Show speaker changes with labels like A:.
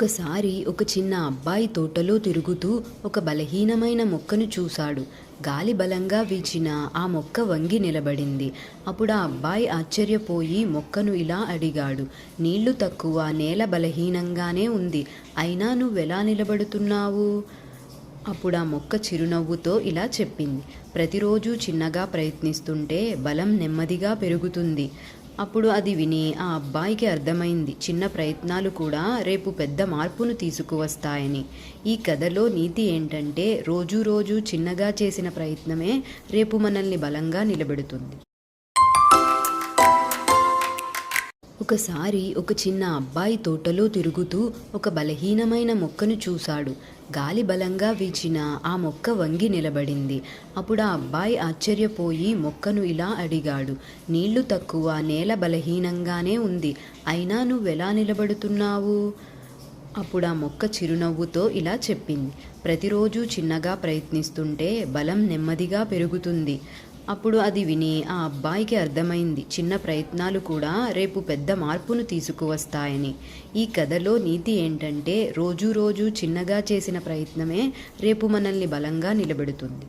A: ఒకసారి ఒక చిన్న అబ్బాయి తోటలో తిరుగుతూ ఒక బలహీనమైన మొక్కను చూశాడు. గాలి బలంగా వీచిన ఆ మొక్క వంగి నిలబడింది. అప్పుడు ఆ అబ్బాయి ఆశ్చర్యపోయి మొక్కను ఇలా అడిగాడు. నీళ్ళు తక్కువ నేల బలహీనంగానే ఉంది. అయినా నువ్వెలా నిలబడుతున్నావు? అప్పుడు ఆ మొక్క చిరునవ్వుతో ఇలా చెప్పింది. ప్రతిరోజు చిన్నగా ప్రయత్నిస్తుంటే బలం నెమ్మదిగా పెరుగుతుంది. అప్పుడు అది విని ఆ అబ్బాయికి అర్థమైంది. చిన్న ప్రయత్నాలు కూడా రేపు పెద్ద మార్పును తీసుకువస్తాయని. ఈ కథలో నీతి ఏంటంటే రోజు రోజు చిన్నగా చేసిన ప్రయత్నమే రేపు మనల్ని బలంగా నిలబెడుతుంది. ఒకసారి ఒక చిన్న అబ్బాయి తోటలో తిరుగుతూ ఒక బలహీనమైన మొక్కను చూశాడు. గాలి బలంగా వీచిన ఆ మొక్క వంగి నిలబడింది. అప్పుడు ఆ అబ్బాయి ఆశ్చర్యపోయి మొక్కను ఇలా అడిగాడు. నీళ్ళు తక్కువ నేల బలహీనంగానే ఉంది. అయినా నువ్వెలా నిలబడుతున్నావు? అప్పుడు ఆ మొక్క చిరునవ్వుతో ఇలా చెప్పింది. ప్రతిరోజు చిన్నగా ప్రయత్నిస్తుంటే బలం నెమ్మదిగా పెరుగుతుంది. అప్పుడు అది విని ఆ అబ్బాయికి అర్థమైంది. చిన్న ప్రయత్నాలు కూడా రేపు పెద్ద మార్పును తీసుకువస్తాయని. ఈ కథలో నీతి ఏంటంటే రోజు రోజు చిన్నగా చేసిన ప్రయత్నమే రేపు మనల్ని బలంగా నిలబెడుతుంది.